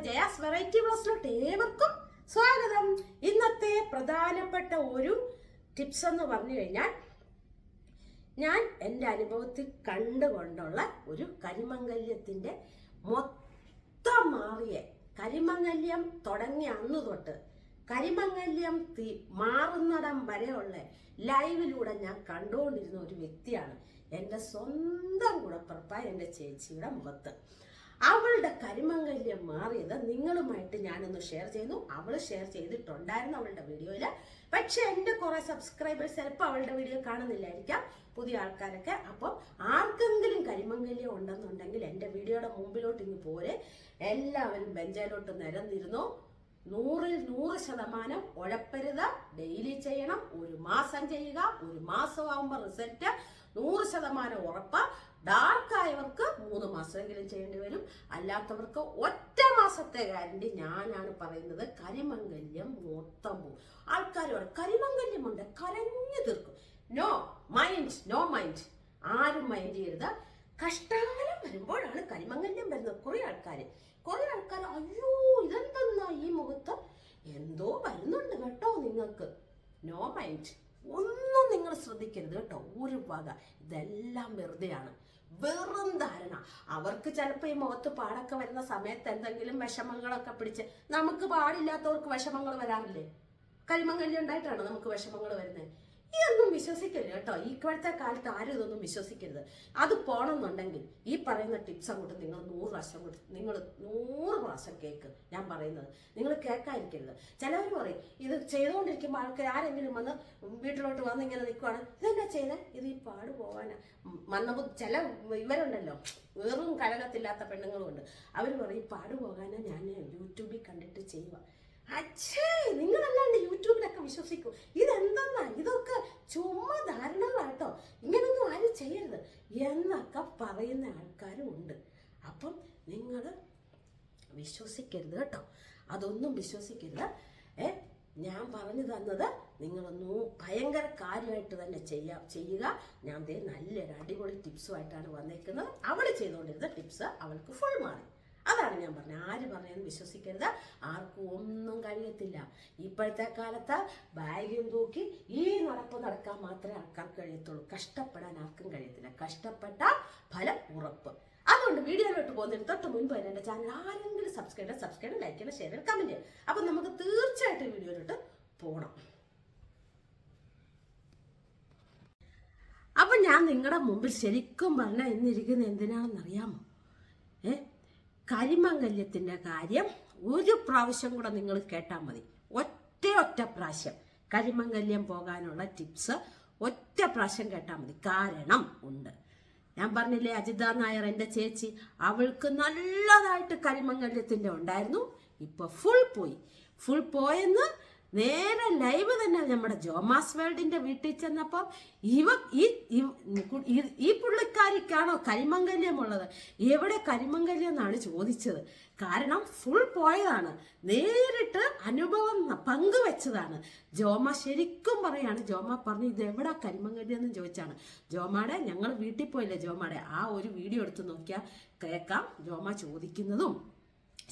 Jaya's variety ബ്ലോസിലോട്ട് ഏവർക്കും സ്വാഗതം. ഇന്നത്തെ പ്രധാനപ്പെട്ട ഒരു ടിപ്സ് എന്ന് പറഞ്ഞു കഴിഞ്ഞാൽ ഞാൻ എന്റെ അനുഭവത്തിൽ കണ്ടുകൊണ്ടുള്ള ഒരു കരിമംഗല്യത്തിന്റെ മൊത്തം മാറിയ. കരിമംഗല്യം തുടങ്ങിയ അന്ന് തൊട്ട് കരിമംഗല്യം തീ മാറുന്നിടം വരെയുള്ള ലൈവിലൂടെ ഞാൻ കണ്ടുകൊണ്ടിരുന്ന ഒരു വ്യക്തിയാണ് എന്റെ സ്വന്തം ഗുണപ്പുറപ്പായ എന്റെ ചേച്ചിയുടെ മുഖത്ത്. അവളുടെ കരിമംഗല്യം മാറിയത് നിങ്ങളുമായിട്ട് ഞാനൊന്ന് ഷെയർ ചെയ്യുന്നു. അവൾ ഷെയർ ചെയ്തിട്ടുണ്ടായിരുന്നു അവളുടെ വീഡിയോയിൽ പക്ഷെ എന്റെ കുറെ സബ്സ്ക്രൈബേഴ്സ് ചിലപ്പോൾ അവളുടെ വീഡിയോ കാണുന്നില്ലായിരിക്കാം. പുതിയ ആൾക്കാരൊക്കെ. അപ്പം ആർക്കെങ്കിലും കരിമംഗല്യം ഉണ്ടെന്നുണ്ടെങ്കിൽ എന്റെ വീഡിയോയുടെ മുമ്പിലോട്ട് ഇങ്ങ് പോരെ. എല്ലാവരും ബെഞ്ചയിലോട്ട് നിരന്നിരുന്നു. നൂറിൽ നൂറ് ശതമാനം ഉഴപ്പരുത്. ഡെയിലി ചെയ്യണം. ഒരു മാസം ചെയ്യുക. ഒരു മാസം ആകുമ്പോൾ റിസൾട്ട് നൂറ് ശതമാനം ഉറപ്പ്. ഡാർക്ക് ആയവർക്ക് മൂന്ന് മാസമെങ്കിലും ചെയ്യേണ്ടി വരും. അല്ലാത്തവർക്ക് ഒറ്റ മാസത്തെ ഗ്യാരണ്ടി ഞാനാണ് പറയുന്നത് കരിമംഗല്യം മൊത്തം പോകും. ആൾക്കാർ പറയും കരിമംഗല്യമുണ്ട് കരഞ്ഞു തീർക്കും. നോ മൈൻഡ് നോ മൈൻഡ് ആരും മൈൻഡ് ചെയ്യരുത്. കഷ്ടകാലം വരുമ്പോഴാണ് കരിമംഗല്യം വരുന്നത്. കുറെ ആൾക്കാർ കുറെ ആൾക്കാർ അയ്യോ ഇതെന്തെന്നാ ഈ മുഖത്ത്? എന്തോ വരുന്നുണ്ട് കേട്ടോ നിങ്ങൾക്ക്. നോ മൈൻഡ് ഒന്നും നിങ്ങൾ ശ്രദ്ധിക്കരുത് കേട്ടോ. ഒരു വക. ഇതെല്ലാം വെറുതെയാണ്. വെറും ധാരണ. അവർക്ക് ചിലപ്പോൾ ഈ മുഖത്ത് പാടൊക്കെ വരുന്ന സമയത്ത് എന്തെങ്കിലും വിഷമങ്ങളൊക്കെ പിടിച്ച് നമുക്ക് പാടില്ലാത്തവർക്ക് വിഷമങ്ങൾ വരാറില്ലേ? കരിമങ്കല്ലി ഉണ്ടായിട്ടാണ് നമുക്ക് വിഷമങ്ങൾ വരുന്നത്? ഇതൊന്നും വിശ്വസിക്കരുത് കേട്ടോ. ഇപ്പോഴത്തെ കാലത്ത് ആരും ഇതൊന്നും വിശ്വസിക്കരുത്. അത് പോണമെന്നുണ്ടെങ്കിൽ ഈ പറയുന്ന ടിപ്സ് അങ്ങോട്ട് നിങ്ങൾ നൂറ് പ്രാവശ്യം നിങ്ങൾ നൂറ് പ്രാവശ്യം കേൾക്ക് ഞാൻ പറയുന്നത്. നിങ്ങൾ കേൾക്കാതിരിക്കരുത് ചിലവർ പറയും ഇത് ചെയ്തുകൊണ്ടിരിക്കുമ്പോൾ ആൾക്കാർ ആരെങ്കിലും വന്ന് വീട്ടിലോട്ട് വന്ന് ഇങ്ങനെ നിൽക്കുവാണ് ഇതെന്നാ ചെയ്തേ? ഇത് ഈ പാട് പോവാനാ. വന്ന ചില ഇവരുണ്ടല്ലോ. വെറും കഴകത്തില്ലാത്ത പെണ്ണുങ്ങളുണ്ട്. അവർ പറയും പാട് പോകാനാ ഞാൻ യൂട്യൂബിൽ കണ്ടിട്ട് ചെയ്യുക അച്ഛേ നിങ്ങളല്ലാണ്ട് യൂട്യൂബിലൊക്കെ വിശ്വസിക്കും. ഇതെന്തെന്നാ? ഇതൊക്കെ ചുമ്മാ ധാരണകളാട്ടോ. ഇങ്ങനൊന്നും ആരും ചെയ്യരുത് എന്നൊക്കെ പറയുന്ന ആൾക്കാരും ഉണ്ട്. അപ്പം നിങ്ങൾ വിശ്വസിക്കരുത് കേട്ടോ. അതൊന്നും വിശ്വസിക്കരുത്. ഏ ഞാൻ പറഞ്ഞു തന്നത് നിങ്ങളൊന്നും ഭയങ്കര കാര്യമായിട്ട് തന്നെ ചെയ്യാ ചെയ്യുക. ഞാൻ ദേ നല്ലൊരു അടിപൊളി ടിപ്സുമായിട്ടാണ് വന്നേക്കുന്നത്. അവൾ ചെയ്തുകൊണ്ടിരുന്ന ടിപ്സ് അവൾക്ക് ഫുൾ മാറി. അതാണ് ഞാൻ പറഞ്ഞത് ആര് പറഞ്ഞതെന്ന് വിശ്വസിക്കരുത്. ആർക്കും ഒന്നും കഴിയത്തില്ല. ഇപ്പോഴത്തെ കാലത്ത് ബാഗ്യം തൂക്കി ഈ നടപ്പ് നടക്കാൻ മാത്രമേ ആൾക്കാർക്ക് കഴിയത്തുള്ളൂ. കഷ്ടപ്പെടാൻ ആർക്കും കഴിയത്തില്ല. കഷ്ടപ്പെട്ട ഫലം ഉറപ്പ്. അതുകൊണ്ട് വീഡിയോയിലോട്ട് പോകുന്നതിന് തൊട്ട് മുൻപ് തന്നെ എന്റെ ചാനൽ ആരെങ്കിലും സബ്സ്ക്രൈബ് ചെയ്യണം സബ്സ്ക്രൈബ് ലൈക്ക് ചെയ്യണം ഷെയർ ചെയ്യണം കമന്റ് ചെയ്യണം. അപ്പം നമുക്ക് തീർച്ചയായിട്ടും വീഡിയോയിലോട്ട് പോകണം അപ്പം ഞാൻ നിങ്ങളുടെ മുമ്പിൽ ശരിക്കും പറഞ്ഞാൽ ഇന്നിരിക്കുന്നത് എന്തിനാണെന്നറിയാമോ? ഏ? കരിമംഗല്യത്തിന്റെ കാര്യം ഒരു പ്രാവശ്യം കൂടെ നിങ്ങൾ കേട്ടാൽ മതി. ഒറ്റ ഒറ്റ പ്രാവശ്യം കരിമംഗല്യം പോകാനുള്ള ടിപ്സ് ഒറ്റ പ്രാവശ്യം കേട്ടാൽ മതി. കാരണം ഉണ്ട്. ഞാൻ പറഞ്ഞില്ലേ അജിത നായർ എന്റെ ചേച്ചി. അവൾക്ക് നല്ലതായിട്ട് കരിമംഗല്യത്തിന്റെ ഉണ്ടായിരുന്നു. ഇപ്പോൾ ഫുൾ പോയി. ഫുൾ പോയെന്ന് നേരെ ലൈവ് തന്നെ നമ്മുടെ ജോമാസ് വേൾഡിന്റെ വീട്ടിൽ ചെന്നപ്പോൾ ഇവ ഈ പുള്ളിക്കാരിക്കാണോ കരിമംഗല്യമുള്ളത്. എവിടെ കരിമംഗല്യം എന്നാണ് ചോദിച്ചത്? കാരണം ഫുൾ പോയതാണ്. നേരിട്ട് അനുഭവം പങ്കുവെച്ചതാണ്. ജോമ ശരിക്കും പറയാണ് ജോമ പറഞ്ഞു ഇത് എവിടെ കരിമംഗല്യം എന്ന് ചോദിച്ചാണ്. ജോമാടെ ഞങ്ങൾ വീട്ടിൽ പോയില്ലേ ജോമാടെ ആ ഒരു വീഡിയോ എടുത്ത് നോക്കിയാൽ കേൾക്കാം ജോമ ചോദിക്കുന്നതും.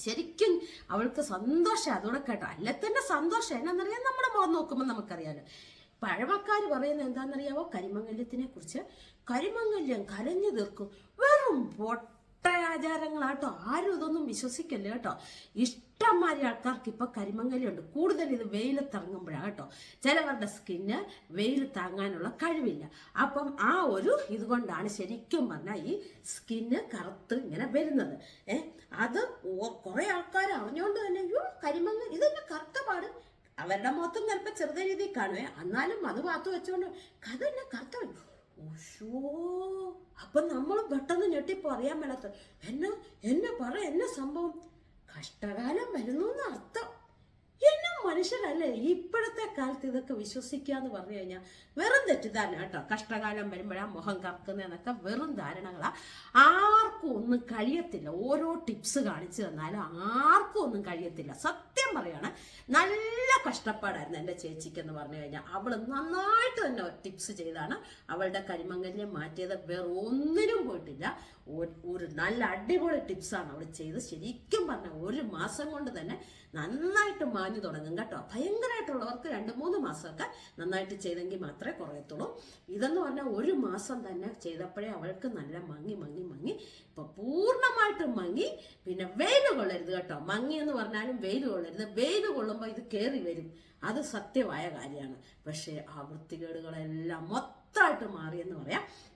ശരിക്കും അവൾക്ക് സന്തോഷം അതോടെ കേട്ടോ. അല്ലെ തന്നെ സന്തോഷം? എന്നാന്നറിയാൻ നമ്മുടെ മുഖം നോക്കുമ്പോൾ നമുക്കറിയാലോ. പഴമക്കാർ പറയുന്നത് എന്താണെന്നറിയാവോ? കരിമംഗല്യത്തിനെ കുറിച്ച് കരിമംഗല്യം കരഞ്ഞു തീർക്കും. വെറും പൊട്ടയാചാരങ്ങളാട്ടോ ആരും ഇതൊന്നും വിശ്വസിക്കല്ലേ കേട്ടോ. ഇഷ്ടംമാതിരി ആൾക്കാർക്ക് ഇപ്പൊ കരിമംഗല്യമുണ്ട് കൂടുതൽ ഇത് വെയിലത്തിറങ്ങുമ്പോഴാണ് കേട്ടോ. ചിലവരുടെ സ്കിന്ന് വെയിൽ താങ്ങാനുള്ള കഴിവില്ല. അപ്പം ആ ഒരു ഇതുകൊണ്ടാണ് ശരിക്കും പറഞ്ഞാൽ ഈ സ്കിന്ന് കറുത്ത് ഇങ്ങനെ വരുന്നത്. ഏഹ് അത് കുറെ ആൾക്കാർ അറിഞ്ഞുകൊണ്ട് തന്നെ അയ്യോ കരിമങ്ങ ഇതന്നെ കറുത്ത പാട്? അവരുടെ മുഖത്തും ചിലപ്പോൾ ചെറുത രീതിയിൽ കാണുവേ. എന്നാലും അത് പാത്തു വെച്ചുകൊണ്ട് കഥ എന്നെ കറുത്ത ഓഷോ അപ്പൊ നമ്മൾ പെട്ടെന്ന് ഞെട്ടിപ്പോ അറിയാൻ മേലാത്ത എന്നെ എന്നെ പറ എന്നെ സംഭവം. കഷ്ടകാലം വരുന്നു എന്ന് അർത്ഥം മനുഷ്യരല്ലേ? ഇപ്പോഴത്തെ കാലത്ത് ഇതൊക്കെ വിശ്വസിക്കുക എന്ന് പറഞ്ഞു കഴിഞ്ഞാൽ വെറും തെറ്റിദ്ധാരണ കേട്ടോ. കഷ്ടകാലം വരുമ്പോഴാ മുഖം കറക്കുന്നതെന്നൊക്കെ വെറും ധാരണകളാ. ആർക്കും ഒന്നും കഴിയത്തില്ല. ഓരോ ടിപ്സ് കാണിച്ചു തന്നാലും ആർക്കും ഒന്നും കഴിയത്തില്ല. സത്യം പറയാണ് നല്ല കഷ്ടപ്പാടായിരുന്നു എന്റെ ചേച്ചിക്ക് എന്ന് പറഞ്ഞു കഴിഞ്ഞാൽ. അവൾ നന്നായിട്ട് തന്നെ ടിപ്സ് ചെയ്താണ്. അവളുടെ കരിമംഗല്യം മാറ്റിയത് വേറെ ഒന്നിനും പോയിട്ടില്ല. ഒരു- നല്ല അടിപൊളി ടിപ്സാണ് അവൾ ചെയ്ത്. ശരിക്കും പറഞ്ഞ ഒരു മാസം കൊണ്ട് തന്നെ നന്നായിട്ട് മാഞ്ഞു തുടങ്ങും കേട്ടോ. ഭയങ്കരമായിട്ടുള്ളവർക്ക് രണ്ട് മൂന്ന് മാസമൊക്കെ നന്നായിട്ട് ചെയ്തെങ്കിൽ മാത്രമേ കുറയത്തുള്ളൂ. ഇതെന്ന് പറഞ്ഞാൽ ഒരു മാസം തന്നെ ചെയ്തപ്പോഴേ അവൾക്ക് നല്ല മങ്ങി മങ്ങി മങ്ങി. ഇപ്പൊ പൂർണമായിട്ട് മങ്ങി. പിന്നെ വെയിൽ കൊള്ളരുത് കേട്ടോ. മങ്ങി എന്ന് പറഞ്ഞാലും വെയിൽ കൊള്ളരുത്. വെയിൽ കൊള്ളുമ്പോൾ ഇത് കയറി വരും. അത് സത്യമായ കാര്യമാണ്. പക്ഷേ ആ വൃത്തികേടുകളെല്ലാം മൊത്തമായിട്ട് മാറിയെന്ന് പറയാം.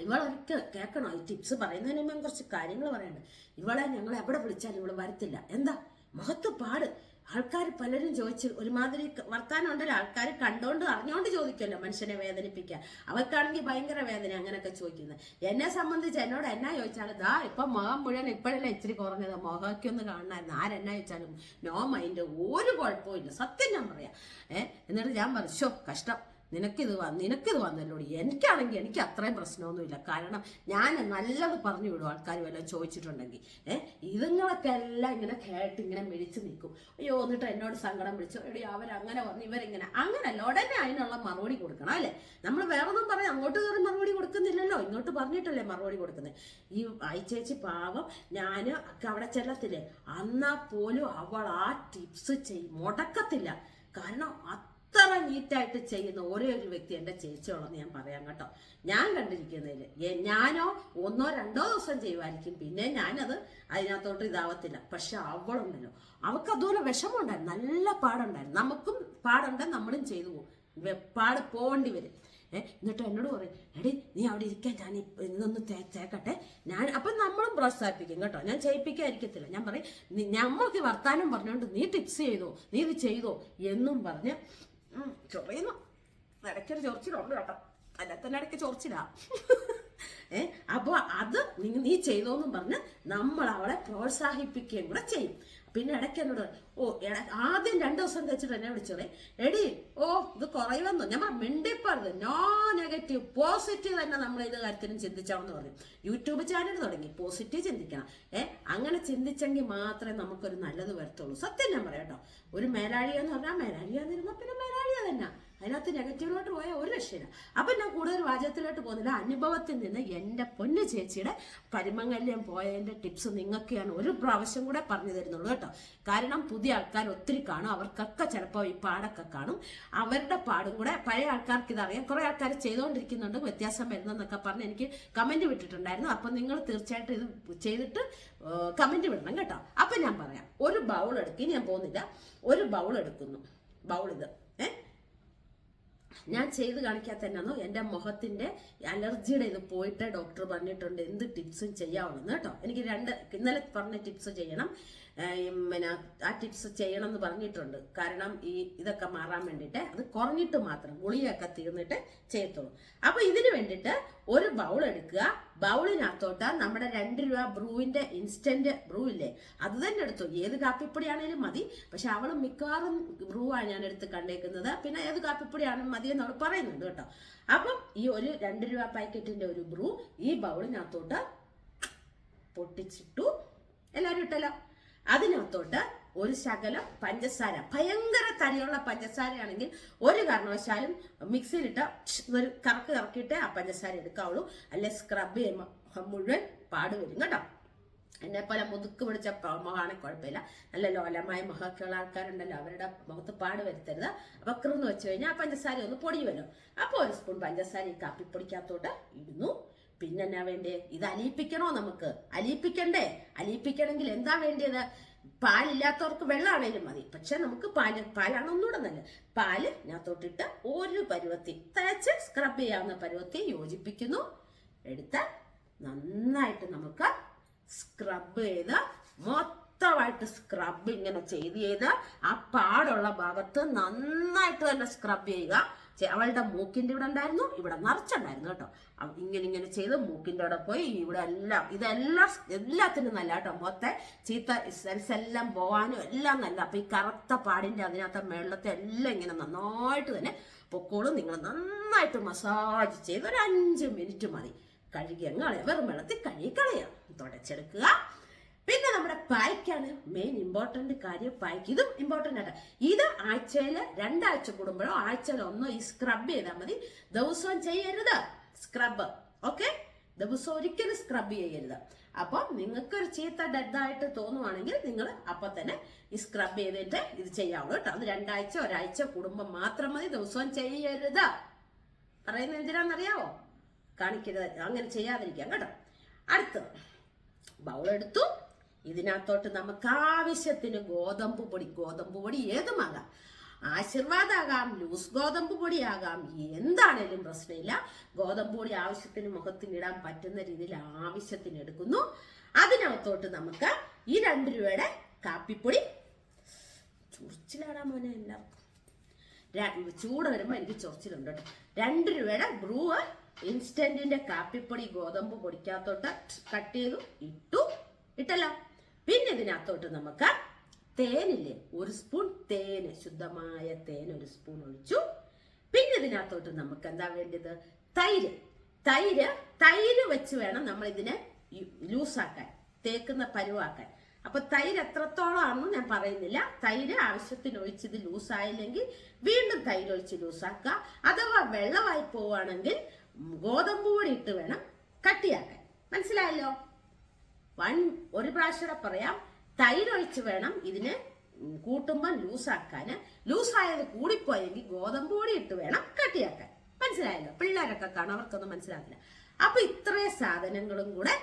ഇവളൊക്കെ കേൾക്കണോ? ഈ ടിപ്സ് പറയുന്നതിന് മുമ്പ് കുറച്ച് കാര്യങ്ങൾ പറയണ്ട് ഇവളെ ഞങ്ങൾ എവിടെ വിളിച്ചാലും ഇവൾ വരത്തില്ല. എന്താ? മുഖത്ത് പാട്. ആൾക്കാർ പലരും ചോദിച്ച് ഒരുമാതിരി വർത്താനം ഉണ്ടല്ലോ ആൾക്കാർ കണ്ടോണ്ട് അറിഞ്ഞോണ്ട് ചോദിക്കുമല്ലോ മനുഷ്യനെ വേദനിപ്പിക്കുക അവർക്കാണെങ്കിൽ ഭയങ്കര വേദന അങ്ങനെയൊക്കെ ചോദിക്കുന്നത്. എന്നെ സംബന്ധിച്ച് എന്നോട് എന്നാ ചോദിച്ചാലും ദാ ഇപ്പൊ മുഖം മുഴുവൻ ഇപ്പോഴല്ലേ ഇച്ചിരി കുറഞ്ഞത്. മുഖമൊക്കെ ഒന്ന് കാണണമായിരുന്നു. ആരെന്നാ ചോദിച്ചാലും നോ മൈൻഡ്. ഒരു കുഴപ്പമില്ല സത്യം ഞാൻ പറയാം. ഏഹ് എന്നിട്ട് ഞാൻ പറഞ്ഞു കഷ്ടം. നിനക്കിത് നിനക്കിത് വന്നല്ലോ എനിക്കാണെങ്കിൽ എനിക്ക് അത്രയും പ്രശ്നമൊന്നുമില്ല. കാരണം ഞാൻ നല്ലത് പറഞ്ഞു വിടും ആൾക്കാർ വല്ലതും ചോദിച്ചിട്ടുണ്ടെങ്കിൽ. ഏഹ് ഇതുങ്ങളൊക്കെ എല്ലാം ഇങ്ങനെ കേട്ട് ഇങ്ങനെ മിഴിച്ച് നിൽക്കും. അയ്യോ എന്നിട്ട് എന്നോട് സങ്കടം വിളിച്ചു എടി അവരങ്ങനെ പറഞ്ഞു ഇവരിങ്ങനെ. അങ്ങനല്ല ഉടനെ അതിനുള്ള മറുപടി കൊടുക്കണം അല്ലേ? നമ്മൾ വേറൊന്നും പറയാം അങ്ങോട്ട് കയറി മറുപടി കൊടുക്കുന്നില്ലല്ലോ. ഇങ്ങോട്ട് പറഞ്ഞിട്ടല്ലേ മറുപടി കൊടുക്കുന്നത് ഈ അയച്ചേച്ചി പാവം ഞാൻ അവിടെ ചെല്ലത്തില്ലേ? അന്നാ പോലും അവൾ ആ ടിപ്സ് ചെയ് മുടക്കത്തില്ല. കാരണം അത്ര നീറ്റായിട്ട് ചെയ്യുന്ന ഒരേ ഒരു വ്യക്തി എന്റെ ചേച്ചിയോളെന്ന് ഞാൻ പറയാം കേട്ടോ. ഞാൻ കണ്ടിരിക്കുന്നതിൽ ഞാനോ ഒന്നോ രണ്ടോ ദിവസം ചെയ്യുമായിരിക്കും. പിന്നെ ഞാനത് അതിനകത്തോട്ട് ഇതാവത്തില്ല. പക്ഷെ അവളുണ്ടല്ലോ. അവൾക്ക് അതുപോലെ വിഷമമുണ്ടായിരുന്നു. നല്ല പാടുണ്ടായിരുന്നു. നമുക്കും പാടുണ്ട് നമ്മളും ചെയ്തു പോകും. വെപ്പാട് പാട് പോകേണ്ടി വരും. ഏ എന്നിട്ട് എന്നോട് പറയും എടി നീ അവിടെ ഇരിക്കാൻ ഞാൻ ഇന്നൊന്ന് തേക്കട്ടെ. ഞാൻ അപ്പം നമ്മളും പ്രോത്സാഹിപ്പിക്കും കേട്ടോ. ഞാൻ ചെയ്യിപ്പിക്കാതിരിക്കത്തില്ല. ഞാൻ പറയും നമ്മൾക്ക് വർത്താനം പറഞ്ഞുകൊണ്ട് നീ ടിപ്സ് ചെയ്തോ? നീ ഇത് ചെയ്തോ? എന്നും പറഞ്ഞ് ചൊറിയുന്നു ഇടയ്ക്കൊരു ചൊറിച്ചിലുണ്ട് കേട്ടോ. അല്ല തന്നെ ഇടയ്ക്ക് ചൊറിച്ചിലാ. ഏ അപ്പോൾ അത് നീ ചെയ്തോന്നും പറഞ്ഞ് നമ്മൾ അവളെ പ്രോത്സാഹിപ്പിക്കുകയും കൂടെ ചെയ്യും. പിന്നെ ഇടയ്ക്ക് എന്നോട് ഓ ഇട ആദ്യം രണ്ടു ദിവസം കഴിച്ചിട്ട് എന്നെ വിളിച്ചോളെ. എടി ഓ ഇത് കുറയുമെന്നു. ഞാൻ പറഞ്ഞു, മിണ്ടിപ്പാരുത്. നോ നെഗറ്റീവ് പോസിറ്റീവ് തന്നെ നമ്മൾ ഇത് കാര്യത്തിനും ചിന്തിച്ചാവെന്ന് പറഞ്ഞു. യൂട്യൂബ് ചാനൽ തുടങ്ങി പോസിറ്റീവ് ചിന്തിക്കണം. ഏ അങ്ങനെ ചിന്തിച്ചെങ്കിൽ മാത്രമേ നമുക്കൊരു നല്ലത് വരത്തുള്ളൂ. സത്യം ഞാൻ പറയാം കേട്ടോ. ഒരു മേലാഴിയെന്ന് പറഞ്ഞാൽ മേലാഴിയാന്നിരുന്നാൽ പിന്നെ മേലാഴിയ തന്നെ. അതിനകത്ത് നെഗറ്റീവിലോട്ട് പോയാൽ ഒരു രക്ഷയില്ല. അപ്പം ഞാൻ കൂടുതൽ വാചകത്തിലോട്ട് പോകുന്നില്ല. അനുഭവത്തിൽ നിന്ന് എന്റെ പൊന്നു ചേച്ചിയുടെ പരിമംഗല്യം പോയതിന്റെ ടിപ്സ് നിങ്ങൾക്ക് ഞാൻ ഒരു പ്രാവശ്യം കൂടെ പറഞ്ഞു തരുന്നുള്ളൂ കേട്ടോ. കാരണം പുതിയ ആൾക്കാർ ഒത്തിരി കാണും. അവർക്കൊക്കെ ചിലപ്പോൾ ഈ പാടൊക്കെ കാണും. അവരുടെ പാടും കൂടെ പഴയ ആൾക്കാർക്ക് ഇതറിയാം. കുറേ ആൾക്കാർ ചെയ്തുകൊണ്ടിരിക്കുന്നുണ്ട് വ്യത്യാസം വരുന്നെന്നൊക്കെ പറഞ്ഞ് എനിക്ക് കമന്റ് വിട്ടിട്ടുണ്ടായിരുന്നു. അപ്പം നിങ്ങൾ തീർച്ചയായിട്ടും ഇത് ചെയ്തിട്ട് കമന്റ് വിടണം കേട്ടോ. അപ്പം ഞാൻ പറയാം. ഒരു ബൗൾ എടുക്കും. ഞാൻ പോകുന്നില്ല. ഒരു ബൗൾ എടുക്കുന്നു. ബൗൾ ഇത്. ഞാൻ ചെയ്ത് കാണിക്കാത്ത തന്നെയാണോ? എന്റെ മുഖത്തിന്റെ അലർജിയുടെ ഇത് പോയിട്ട് ഡോക്ടർ പറഞ്ഞിട്ടുണ്ട് എന്ത് ടിപ്സും ചെയ്യാവുന്നു കേട്ടോ. എനിക്ക് രണ്ട് ഇന്നലെ പറഞ്ഞ ടിപ്സ് ചെയ്യണം. പിന്നെ ആ ടിപ്സ് ചെയ്യണം എന്ന് പറഞ്ഞിട്ടുണ്ട്. കാരണം ഈ ഇതൊക്കെ മാറാൻ വേണ്ടിയിട്ട് അത് കുറഞ്ഞിട്ട് മാത്രം ഗുളിയൊക്കെ തീർന്നിട്ട് ചെയ്യത്തുള്ളൂ. അപ്പോൾ ഇതിന് വേണ്ടിയിട്ട് ഒരു ബൗൾ എടുക്കുക. ബൗളിനകത്തോട്ട് നമ്മുടെ രണ്ട് രൂപ ബ്രൂവിന്റെ ഇൻസ്റ്റന്റ് ബ്രൂ ഇല്ലേ? അത് തന്നെ എടുത്തു. ഏത് കാപ്പിപ്പൊടിയാണേലും മതി. പക്ഷെ അവൾ മിക്കവാറും ബ്രൂ ആണ് ഞാൻ എടുത്ത് കണ്ടേക്കുന്നത്. പിന്നെ ഏത് കാപ്പിപ്പൊടിയാണെങ്കിലും മതി എന്ന് അവൾ പറയുന്നുണ്ട് കേട്ടോ. അപ്പം ഈ ഒരു രണ്ട് രൂപ പാക്കറ്റിന്റെ ഒരു ബ്രൂ ഈ ബൗളിനകത്തോട്ട് പൊട്ടിച്ചിട്ടു എല്ലാവരും ഇട്ടല്ലോ. അതിനകത്തോട്ട് ഒരു ശകലം പഞ്ചസാര. ഭയങ്കര തരിയുള്ള പഞ്ചസാരയാണെങ്കിൽ ഒരു കാരണവശാലും മിക്സിയിലിട്ട് ഒരു കറക്ക് കറക്കിയിട്ട് ആ പഞ്ചസാര എടുക്കാവുള്ളൂ. അല്ലെ സ്ക്രബ് ചെയ്യുമ്പോൾ മുഴുവൻ പാട് വരും കേട്ടോ. എന്നെ പോലെ മുതുക്ക് പിടിച്ച മുഖമാണെ കുഴപ്പമില്ല. നല്ല ലോലമായ മുഖമൊക്കെയുള്ള ആൾക്കാരുണ്ടല്ലോ അവരുടെ മുഖത്ത് പാട് വരുത്തരുത്. അപ്പൊ കൃന്ന് വെച്ച് കഴിഞ്ഞാൽ പഞ്ചസാര ഒന്ന് പൊടിയുമല്ലോ അപ്പോൾ ഒരു സ്പൂൺ പഞ്ചസാര ഈ കാപ്പിപ്പൊടിക്കകത്തോട്ട് ഇടുന്നു. പിന്നെ എന്നാ വേണ്ടേ? ഇത് അലിയിപ്പിക്കണോ നമുക്ക്? അലിയിപ്പിക്കണ്ടേ? അലിയിപ്പിക്കണമെങ്കിൽ എന്താ വേണ്ടിയത്? പാലില്ലാത്തവർക്ക് വെള്ളമാണേലും മതി. പക്ഷെ നമുക്ക് പാൽ പാലാണ് ഒന്നുകൂടെ നല്ലത്. പാൽ ഇതിനകത്തോട്ടിട്ട് ഒരു പരുവത്തി തേച്ച് സ്ക്രബ് ചെയ്യാവുന്ന പരുവത്തി യോജിപ്പിക്കുന്നു. എടുത്ത് നന്നായിട്ട് നമുക്ക് സ്ക്രബ് ചെയ്ത് മൊത്തമായിട്ട് സ്ക്രബ് ഇങ്ങനെ ചെയ്ത് ചെയ്ത് ആ പാടുള്ള ഭാഗത്ത് നന്നായിട്ട് തന്നെ സ്ക്രബ് ചെയ്യുക. അവളുടെ മൂക്കിന്റെ ഇവിടെ ഉണ്ടായിരുന്നു ഇവിടെ നിറച്ചുണ്ടായിരുന്നു കേട്ടോ. ഇങ്ങനെ ഇങ്ങനെ ചെയ്ത് മൂക്കിന്റെ അവിടെ പോയി ഇവിടെ എല്ലാം ഇതെല്ലാം എല്ലാത്തിനും നല്ല കേട്ടോ. മൊത്തം ചീത്ത സെൽസ് എല്ലാം പോകാനും എല്ലാം നല്ല. അപ്പൊ ഈ കറുത്ത പാടിന്റെ അതിനകത്ത് വെള്ളത്തെ എല്ലാം ഇങ്ങനെ നന്നായിട്ട് തന്നെ പൊക്കോളും. നിങ്ങൾ നന്നായിട്ട് മസാജ് ചെയ്ത് ഒരു അഞ്ച് മിനിറ്റ് മതി. കഴുകി അങ്ങ് കളയാം. വെറും വെള്ളത്തിൽ കഴുകി കളയാം. തുടച്ചെടുക്കുക. പിന്നെ നമ്മുടെ പായ്ക്കാണ് മെയിൻ ഇമ്പോർട്ടന്റ് കാര്യം പായ്ക്ക്. ഇതും ഇമ്പോർട്ടന്റ് ആണ് ഇത് ആഴ്ചയിൽ രണ്ടാഴ്ച കൂടുമ്പോഴോ ആഴ്ചയിൽ ഒന്നോ ഈ സ്ക്രബ് ചെയ്താൽ മതി. ദിവസവും ചെയ്യരുത്. സ്ക്രബ് ഓക്കെ ദിവസം ഒരിക്കലും സ്ക്രബ് ചെയ്യരുത്. അപ്പം നിങ്ങൾക്കൊരു ചീത്ത ഡെഡായിട്ട് തോന്നുവാണെങ്കിൽ നിങ്ങൾ അപ്പം തന്നെ ഈ സ്ക്രബ് ചെയ്തിട്ട് ഇത് ചെയ്യാവുള്ളൂ കേട്ടോ. അത് രണ്ടാഴ്ച ഒരാഴ്ച കുടുംബം മാത്രം മതി. ദിവസവും ചെയ്യരുത്. പറയുന്ന എന്തിനാണെന്നറിയാവോ? കാണിക്കരുത്. അങ്ങനെ ചെയ്യാതിരിക്കാം കേട്ടോ. അടുത്തത്. ബൗളെടുത്തു ഇതിനകത്തോട്ട് നമുക്ക് ആവശ്യത്തിന് ഗോതമ്പ് പൊടി ഗോതമ്പ് പൊടി ഏതുമാകാം? ആശീർവാദാകാം ലൂസ് ഗോതമ്പ് പൊടിയാകാം എന്താണേലും പ്രശ്നമില്ല. ഗോതമ്പ് പൊടി ആവശ്യത്തിന് മുഖത്തിനിടാൻ പറ്റുന്ന രീതിയിൽ ആവശ്യത്തിന് എടുക്കുന്നു. അതിനകത്തോട്ട് നമുക്ക് ഈ രണ്ട് രൂപയുടെ കാപ്പിപ്പൊടി. ചുറിച്ചിലാടാ മോനെ എല്ലാവർക്കും ചൂട് വരുമ്പോൾ എനിക്ക് ചൊറിച്ചിലുണ്ട് കേട്ടോ. രണ്ട് രൂപയുടെ ബ്രൂവ് ഇൻസ്റ്റന്റിന്റെ കാപ്പിപ്പൊടി ഗോതമ്പ് പൊടിക്കകത്തോട്ട് കട്ട് ചെയ്തു ഇട്ടു. ഇട്ടല്ലോ. പിന്നെ ഇതിനകത്തോട്ട് നമുക്ക് തേനില്ലേ ഒരു സ്പൂൺ തേന് ശുദ്ധമായ തേൻ ഒരു സ്പൂൺ ഒഴിച്ചു. പിന്നെ ഇതിനകത്തോട്ട് നമുക്ക് എന്താ വേണ്ടത്? തൈര്. തൈര് തൈര് വെച്ച് വേണം നമ്മൾ ഇതിനെ ലൂസാക്കാൻ തേക്കുന്ന പരുവാക്കാൻ. അപ്പൊ തൈര് എത്രത്തോളമാണെന്ന് ഞാൻ പറയുന്നില്ല. തൈര് ആവശ്യത്തിന് ഒഴിച്ച് ഇത് ലൂസായില്ലെങ്കിൽ വീണ്ടും തൈര് ഒഴിച്ച് ലൂസാക്കുക. അഥവാ വെള്ളമായി പോവുകയാണെങ്കിൽ ഗോതമ്പ് പൊടി ഇട്ട് വേണം കട്ടിയാക്കാൻ. മനസ്സിലായല്ലോ? വൺ ഒരു പ്രാവശ്യം പറയാം. തൈര് ഒഴിച്ച് വേണം ഇതിന് കൂട്ടുമ്പോൾ ലൂസാക്കാൻ. ലൂസായത് കൂടിപ്പോയെങ്കിൽ ഗോതമ്പ് പൊടി ഇട്ട് വേണം കട്ടിയാക്കാൻ. മനസ്സിലായല്ലോ? പിള്ളേരൊക്കെ കാണും അവർക്കൊന്നും മനസ്സിലാകില്ല അപ്പൊ ഇത്രയും സാധനങ്ങളും കൂടെ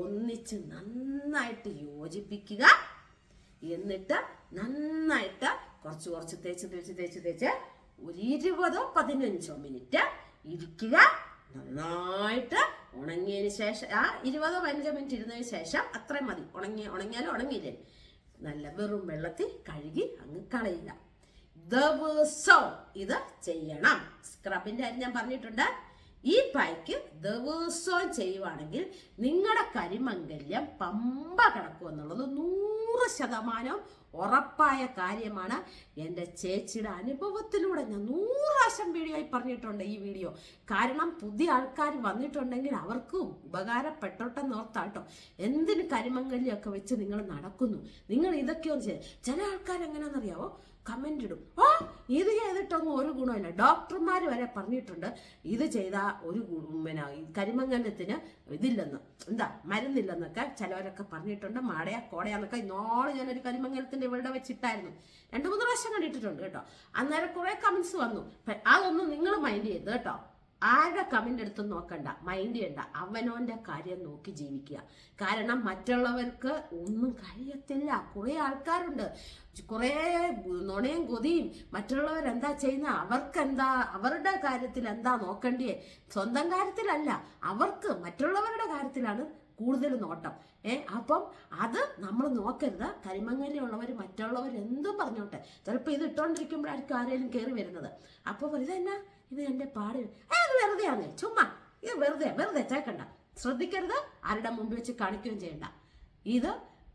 ഒന്നിച്ച് നന്നായിട്ട് യോജിപ്പിക്കുക. എന്നിട്ട് നന്നായിട്ട് കുറച്ച് കുറച്ച് തേച്ച് തേച്ച് തേച്ച് തേച്ച് ഒരു ഇരുപതോ പതിനഞ്ചോ മിനിറ്റ് ഇരിക്കുക. നന്നായിട്ട് ഉണങ്ങിയതിന് ശേഷം ആ ഇരുപതോ പതിനഞ്ചോ മിനിറ്റ് ഇരുന്നതിന് ശേഷം അത്രയും മതി. ഉണങ്ങി ഉണങ്ങിയാലും ഉണങ്ങിയില്ലേ? നല്ല വെറും വെള്ളത്തിൽ കഴുകി അങ്ങ് കളയുക. ദിവസവും ഇത് ചെയ്യണം. സ്ക്രബിന്റെ കാര്യം ഞാൻ പറഞ്ഞിട്ടുണ്ട്. ഈ പായ്ക്ക് ദിവസവും ചെയ്യുവാണെങ്കിൽ നിങ്ങളുടെ കരിമംഗല്യം പമ്പ കിടക്കും എന്നുള്ളത് നൂറ് ശതമാനം ഉറപ്പായ കാര്യമാണ്. എന്റെ ചേച്ചിയുടെ അനുഭവത്തിലൂടെ ഞാൻ നൂറാശം വീഡിയോ ആയി പറഞ്ഞിട്ടുണ്ട് ഈ വീഡിയോ കാരണം പുതിയ ആൾക്കാർ വന്നിട്ടുണ്ടെങ്കിൽ അവർക്കും ഉപകാരപ്പെട്ടോട്ടെന്ന് ഓർത്താട്ടോ എന്തിന് കരിമംഗല്യമൊക്കെ വെച്ച് നിങ്ങൾ നടക്കുന്നു? നിങ്ങൾ ഇതൊക്കെ ഒന്ന് ചെയ്ത് ചില ആൾക്കാർ എങ്ങനെയാണെന്നറിയാവോ കമന്റ് ഇടും. ആ ഇത് ചെയ്തിട്ടൊന്നും ഒരു ഗുണമില്ല ഡോക്ടർമാർ വരെ പറഞ്ഞിട്ടുണ്ട് ഇത് ചെയ്താൽ ഒരു പിന്നെ ഈ ഇതില്ലെന്ന്. എന്താ മരുന്നില്ലെന്നൊക്കെ ചിലവരൊക്കെ പറഞ്ഞിട്ടുണ്ട്. മാടയ കോടയാന്നൊക്കെ ഇന്നോളം ഞാനൊരു കരിമംഗലത്തിന്റെ ഇവിടെ വെച്ചിട്ടായിരുന്നു. രണ്ട് മൂന്ന് പ്രാവശ്യം കണ്ടിട്ടുണ്ട് കേട്ടോ. അന്നേരം കുറേ കമൻസ് വന്നു. അതൊന്നും നിങ്ങൾ മൈൻഡ് ചെയ്ത് കേട്ടോ. ആരുടെ കമന്റ് എടുത്ത് നോക്കണ്ട മൈൻഡ് ചെയ്യണ്ട. അവനോന്റെ കാര്യം നോക്കി ജീവിക്കുക. കാരണം മറ്റുള്ളവർക്ക് ഒന്നും കഴിയത്തില്ല. കുറെ ആൾക്കാരുണ്ട്. കുറെ നുണയും കൊതിയും. മറ്റുള്ളവർ എന്താ ചെയ്യുന്ന? അവർക്ക് എന്താ അവരുടെ കാര്യത്തിൽ എന്താ നോക്കണ്ടേ സ്വന്തം കാര്യത്തിലല്ല. അവർക്ക് മറ്റുള്ളവരുടെ കാര്യത്തിലാണ് കൂടുതൽ നോട്ടം. ഏ അപ്പം അത് നമ്മൾ നോക്കരുത്. കരിമങ്ങലിയുള്ളവർ മറ്റുള്ളവർ എന്തും പറഞ്ഞോട്ടെ. ചിലപ്പോൾ ഇത് ഇട്ടോണ്ടിരിക്കുമ്പോഴായിരിക്കും ആരെങ്കിലും കയറി വരുന്നത്. അപ്പോൾ ഇതെന്നാ ഇത് എന്റെ പാട്. അത് വെറുതെയാണ്. ചുമ്മാ. ഇത് വെറുതെ വെറുതെ ചേക്കണ്ട. ശ്രദ്ധിക്കരുത്. ആരുടെ മുമ്പിൽ വെച്ച് കാണിക്കുകയും ചെയ്യണ്ട. ഇത്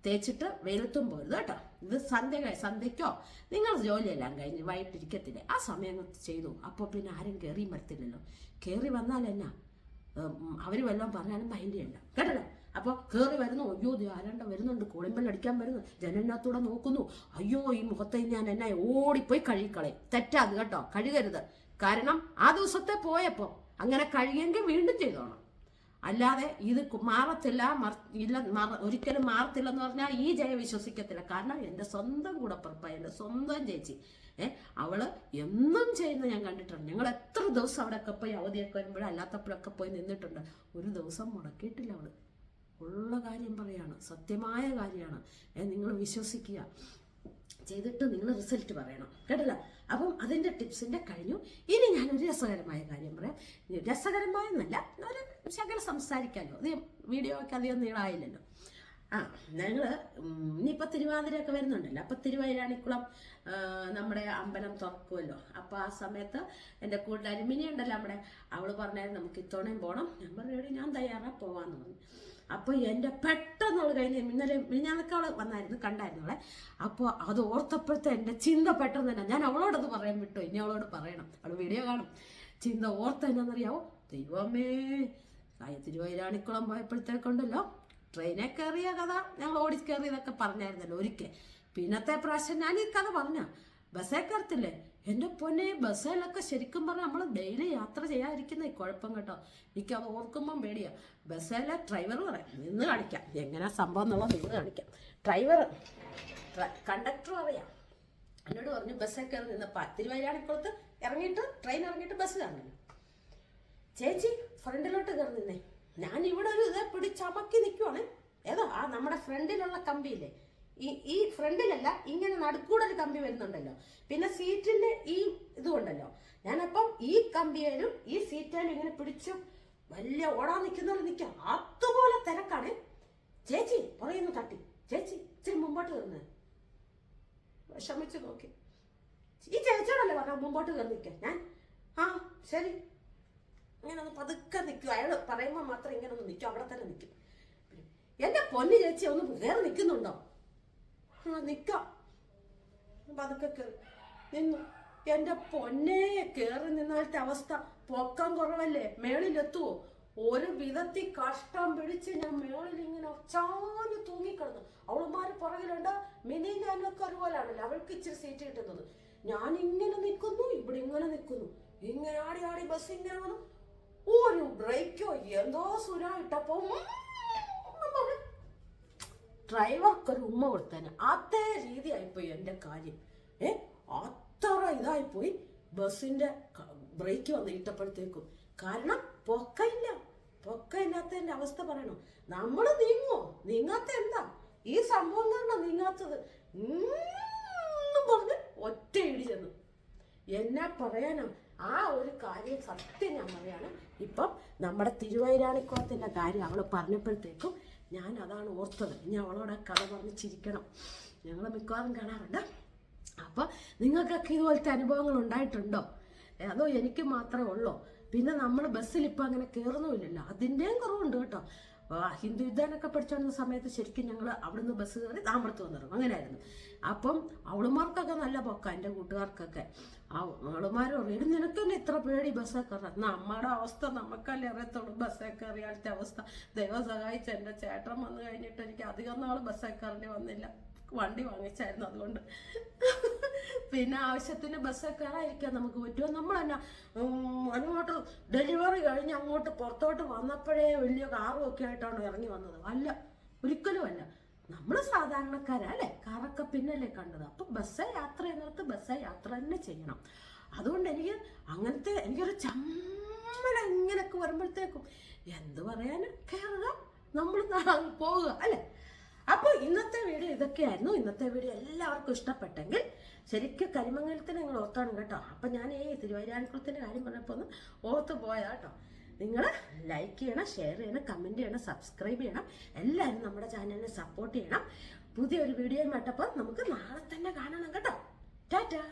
തേച്ചിട്ട് വെയിലത്തും പോരുത് കേട്ടോ. ഇത് സന്ധ്യ സന്ധ്യയ്ക്കോ? നിങ്ങൾ ജോലിയെല്ലാം കഴിഞ്ഞ് വൈകിട്ടിരിക്കത്തില്ലേ? ആ സമയം ചെയ്തു. അപ്പോൾ പിന്നെ ആരും കയറിയും വരത്തില്ലല്ലോ. കയറി വന്നാൽ എന്നാ? അവർ വല്ലതും പറഞ്ഞാലും മൈൻഡ് ചെയ്യണ്ട കേട്ടല്ലോ? അപ്പോൾ കേറി വരുന്നു അയ്യോ ആരാണ്ട വരുന്നുണ്ട് കോളിമ്പൽ അടിക്കാൻ വരുന്നു ജനലിനകത്തൂടെ നോക്കുന്നു. അയ്യോ ഈ മുഖത്തെ ഞാൻ എന്നെ ഓടിപ്പോയി കഴുകിക്കളയും. തെറ്റാത് കേട്ടോ കഴുകരുത്. കാരണം ആ ദിവസത്തെ പോയപ്പോൾ അങ്ങനെ കഴുകിയെങ്കിൽ വീണ്ടും ചെയ്തോണം. അല്ലാതെ ഇത് മാറത്തില്ല ഇല്ല ഒരിക്കലും മാറത്തില്ല എന്ന് പറഞ്ഞാൽ ഈ ജയ വിശ്വസിക്കത്തില്ല. കാരണം എന്റെ സ്വന്തം കൂടപ്പുറപ്പായ എന്റെ സ്വന്തം ചേച്ചി. ഏ അവൾ എന്നും ചെയ്യുന്നത് ഞാൻ കണ്ടിട്ടുണ്ട്. ഞങ്ങൾ എത്ര ദിവസം അവിടെയൊക്കെ പോയി അവധിയൊക്കെ വരുമ്പോഴും അല്ലാത്തപ്പോഴൊക്കെ പോയി നിന്നിട്ടുണ്ട്. ഒരു ദിവസം മുടക്കിയിട്ടില്ല അവൾ. ഉള്ള കാര്യം പറയാണ്. സത്യമായ കാര്യമാണ്. ഏ നിങ്ങൾ വിശ്വസിക്കുക. ചെയ്തിട്ട് നിങ്ങൾ റിസൾട്ട് പറയണം. കേട്ടല്ലോ? അപ്പം അതിന്റെ ടിപ്സിന്റെ കഴിഞ്ഞു. ഇനി ഞാനൊരു രസകരമായ കാര്യം പറയാം. രസകരമായെന്നല്ല ഒരു ശകലം സംസാരിക്കാമല്ലോ അധികം വീഡിയോ ഒക്കെ അധികം നീളായില്ലല്ലോ. ആ ഞങ്ങൾ ഇനിയിപ്പോൾ തിരുവാതിരയൊക്കെ വരുന്നുണ്ടല്ലോ. അപ്പം തിരുവൈരാണിക്കുളം നമ്മുടെ അമ്പലം തുറക്കുമല്ലോ അപ്പോൾ ആ സമയത്ത് എന്റെ കൂടുതൽ അരുമിനി ഉണ്ടല്ലോ നമ്മുടെ അവൾ പറഞ്ഞായിരുന്നു നമുക്ക് ഇത്തവണയും പോകണം ഞാൻ പറഞ്ഞു ഞാൻ തയ്യാറാ പോവാന്ന് പറഞ്ഞു. അപ്പോൾ എന്റെ പെട്ടെന്ന് അവൾ കഴിഞ്ഞ് ഇന്നലെ മിനിഞ്ഞാന്നൊക്കെ അവൾ വന്നായിരുന്നു കണ്ടായിരുന്നു അവളെ. അപ്പോൾ അത് ഓർത്തപ്പോഴത്തെ എന്റെ ചിന്ത പെട്ടെന്ന് തന്നെ ഞാൻ അവളോടത് പറയാൻ വിട്ടു. ഇനി അവളോട് പറയണം. അവൾ വീഡിയോ കാണും. ചിന്ത ഓർത്ത എന്നാണെന്നറിയാവോ ദൈവമേ തിരുവൈരാണിക്കുളം പോയപ്പോഴത്തേക്കുണ്ടല്ലോ ട്രെയിനെ കയറിയ കഥ. ഞങ്ങൾ ഓടി കയറിയതൊക്കെ പറഞ്ഞായിരുന്നല്ലോ ഒരിക്കൽ. പിന്നത്തെ പ്രാവശ്യം ഞാൻ ഈ കഥ പറഞ്ഞ. ബസ്സേ കയറത്തില്ലേ? എന്റെ പൊന്നെ ബസ്സിലൊക്കെ ശരിക്കും പറഞ്ഞാൽ നമ്മൾ ഡെയിലി യാത്ര ചെയ്യാതിരിക്കുന്ന കുഴപ്പം കേട്ടോ. എനിക്ക് അത് ഓർക്കുമ്പം പേടിയാ. ബസ്സിലെ ഡ്രൈവർ പറയാം നിന്ന് കാണിക്കാം. എങ്ങനെ സംഭവം എന്നുള്ളത് നിന്ന് കാണിക്കാം. ഡ്രൈവർ കണ്ടക്ടർ അറിയാം. എന്നോട് പറഞ്ഞു ബസ്സൊക്കെ കയറി നിന്നപ്പോൾ തിരുവൈരാണിക്കുളത്ത് ഇറങ്ങിയിട്ട് ട്രെയിൻ ഇറങ്ങിയിട്ട് ബസ് കാണുന്നു ചേച്ചി ഫ്രണ്ടിലോട്ട് കയറി നിന്നേ. ഞാൻ ഇവിടെ ഒരു ഇതേ പിടിച്ചമക്കി നിൽക്കുവാണ് ഏതോ ആ നമ്മുടെ ഫ്രണ്ടിലുള്ള കമ്പിയില്ലേ? ഈ ഈ ഫ്രണ്ടിലല്ല ഇങ്ങനെ നടുക്കൂടെ ഒരു കമ്പി വരുന്നുണ്ടല്ലോ. പിന്നെ സീറ്റിന്റെ ഈ ഇതുണ്ടല്ലോ. ഞാനപ്പം ഈ കമ്പിയേലും ഈ സീറ്റേലും ഇങ്ങനെ പിടിച്ചു വലിയ ഓടാൻ നിൽക്കുന്നവർ നിൽക്കാം. അതുപോലെ തിരക്കാണ്. ചേച്ചി പറയുന്നു തട്ടി. ചേച്ചി ഇച്ചിരി മുമ്പോട്ട് കയറുന്നത് വിഷമിച്ച് നോക്കി. ഈ ചേച്ചിയോടല്ലേ പറഞ്ഞ മുമ്പോട്ട് കയറി നിൽക്കാം ഞാൻ ആ ശരി. ഇങ്ങനെ ഒന്ന് പതുക്കെ നിൽക്കും. അയാൾ പറയുമ്പോൾ മാത്രം ഇങ്ങനെ ഒന്ന് നിൽക്കും. അവിടെ തന്നെ നിൽക്കും. എന്റെ പൊന്നു ചേച്ചി ഒന്ന് വേറെ നിൽക്കുന്നുണ്ടോ? ആ നിൽക്കാം. പതുക്കെ കയറി നിന്നു. എന്റെ പൊന്നെ കയറി നിന്നാലത്തെ അവസ്ഥ പൊക്കം കുറവല്ലേ? മേളിലെത്തുവോ ഒരു വിധത്തിൽ കഷ്ടം പിടിച്ച് ഞാൻ മേളിൽ ഇങ്ങനെ ചാഞ്ഞു തൂങ്ങിക്കിടന്നു. അവളുമാര് പുറകിലുണ്ട്. മിനി ഞാനൊക്കെ ഒരുപോലാണല്ലോ. അവൾക്ക് ഇച്ചിരി സീറ്റ് കിട്ടുന്നത്. ഞാൻ ഇങ്ങനെ നിൽക്കുന്നു ഇവിടെ ഇങ്ങനെ നിൽക്കുന്നു. ഇങ്ങനെ ആടി ആടി ബസ് ഇങ്ങനെ വന്നു. ഒരു ബ്രേക്കോ എന്തോ സുര ഇട്ടപ്പോ ഡ്രൈവർക്ക് ഒരു ഉമ്മ കൊടുത്തേനെ അതേ രീതി ആയിപ്പോയി എന്റെ കാര്യം. ഏ? അത്ര ഇതായിപ്പോയി. ബസ്സിന്റെ ബ്രേക്ക് വന്ന് ഇട്ടപ്പോഴത്തേക്കും. കാരണം പൊക്കയില്ല. പൊക്കയില്ലാത്തതിന്റെ അവസ്ഥ പറയണം. നമ്മൾ നീങ്ങോ നീങ്ങാത്ത എന്താ? ഈ സംഭവം കാരണം നീങ്ങാത്തത്. പറഞ്ഞ് ഒറ്റ ഇടി ചെന്നു. എന്നാ പറയാനോ? ആ ഒരു കാര്യം സത്യം ഞാൻ പറയാണ്. ഇപ്പം നമ്മുടെ തിരുവൈരാണിക്കുളത്തിന്റെ കാര്യം അവൾ പറഞ്ഞപ്പോഴത്തേക്കും ഞാൻ അതാണ് ഓർത്തത്. ഇനി അവളോട് കഥ പറഞ്ഞ് ചിരിക്കണം. ഞങ്ങൾ മിക്കവാറും കാണാറുണ്ട്. അപ്പം നിങ്ങൾക്കൊക്കെ ഇതുപോലത്തെ അനുഭവങ്ങൾ ഉണ്ടായിട്ടുണ്ടോ? അതോ എനിക്ക് മാത്രമേ ഉള്ളൂ? പിന്നെ നമ്മൾ ബസ്സിൽ ഇപ്പം അങ്ങനെ കയറുന്നുമില്ലല്ലോ അതിന്റെയും കുറവുണ്ട് കേട്ടോ. ഹിന്ദു യുദ്ധാനൊക്കെ പഠിച്ചോണ്ടുന്ന സമയത്ത് ശരിക്കും ഞങ്ങൾ അവിടുന്ന് ബസ് കയറി താമ്പളത്ത് വന്നിറങ്ങും. അങ്ങനെയായിരുന്നു. അപ്പം അവളുമാർക്കൊക്കെ നല്ല പൊക്ക എന്റെ കൂട്ടുകാർക്കൊക്കെ. അവളുമാർ പറയും നിനക്ക് തന്നെ ഇത്ര പേടി ബസ്സേ കയറാം അമ്മയുടെ അവസ്ഥ നമുക്കല്ലേ അറിയത്തുള്ളൂ ബസ്സേ കയറിയാളത്തെ അവസ്ഥ. ദൈവം സഹായിച്ച എന്റെ ചേട്ടൻ വന്നു കഴിഞ്ഞിട്ട് എനിക്ക് അധികം നാൾ ബസ്സേ കയറേണ്ടി വന്നില്ല. വണ്ടി വാങ്ങിച്ചായിരുന്നു അതുകൊണ്ട്. പിന്നെ ആവശ്യത്തിന് ബസ്സൊക്കെ കയറാതിരിക്കാൻ നമുക്ക് പറ്റുമോ നമ്മൾ തന്നെ അങ്ങോട്ട് ഡെലിവറി കഴിഞ്ഞ് അങ്ങോട്ട് പുറത്തോട്ട് വന്നപ്പോഴേ വലിയ കാറും ഒക്കെ ആയിട്ടാണ് ഇറങ്ങി വന്നത്. അല്ല ഒരിക്കലും അല്ല. നമ്മൾ സാധാരണക്കാരല്ലേ കാറൊക്കെ പിന്നല്ലേ കണ്ടത്. അപ്പം ബസ്സേ യാത്ര ചെയ്യുന്നിടത്ത് ബസ്സേ യാത്ര തന്നെ ചെയ്യണം. അതുകൊണ്ട് എനിക്ക് അങ്ങനത്തെ എനിക്കൊരു ചമ്മല ഇങ്ങനെയൊക്കെ വരുമ്പോഴത്തേക്കും എന്ത് പറയാനും കയറുക നമ്മൾ പോവുക അല്ലേ? അപ്പോൾ ഇന്നത്തെ വീഡിയോ ഇതൊക്കെയായിരുന്നു. ഇന്നത്തെ വീഡിയോ എല്ലാവർക്കും ഇഷ്ടപ്പെട്ടെങ്കിൽ ശരിക്കും കരിമംഗലത്തിന് നിങ്ങൾ ഓർത്താണ് കേട്ടോ. അപ്പം ഞാൻ ഈ തിരുവൈരാണിക്കുളത്തിന്റെ കാര്യം പറഞ്ഞപ്പോൾ ഒന്ന് ഓർത്ത് പോയാ കേട്ടോ. നിങ്ങൾ ലൈക്ക് ചെയ്യണം ഷെയർ ചെയ്യണം കമന്റ് ചെയ്യണം സബ്സ്ക്രൈബ് ചെയ്യണം. എല്ലാവരും നമ്മുടെ ചാനലിനെ സപ്പോർട്ട് ചെയ്യണം. പുതിയൊരു വീഡിയോ മട്ടപ്പോൾ നമുക്ക് നാളെ തന്നെ കാണണം കേട്ടോ. ടാറ്റാ!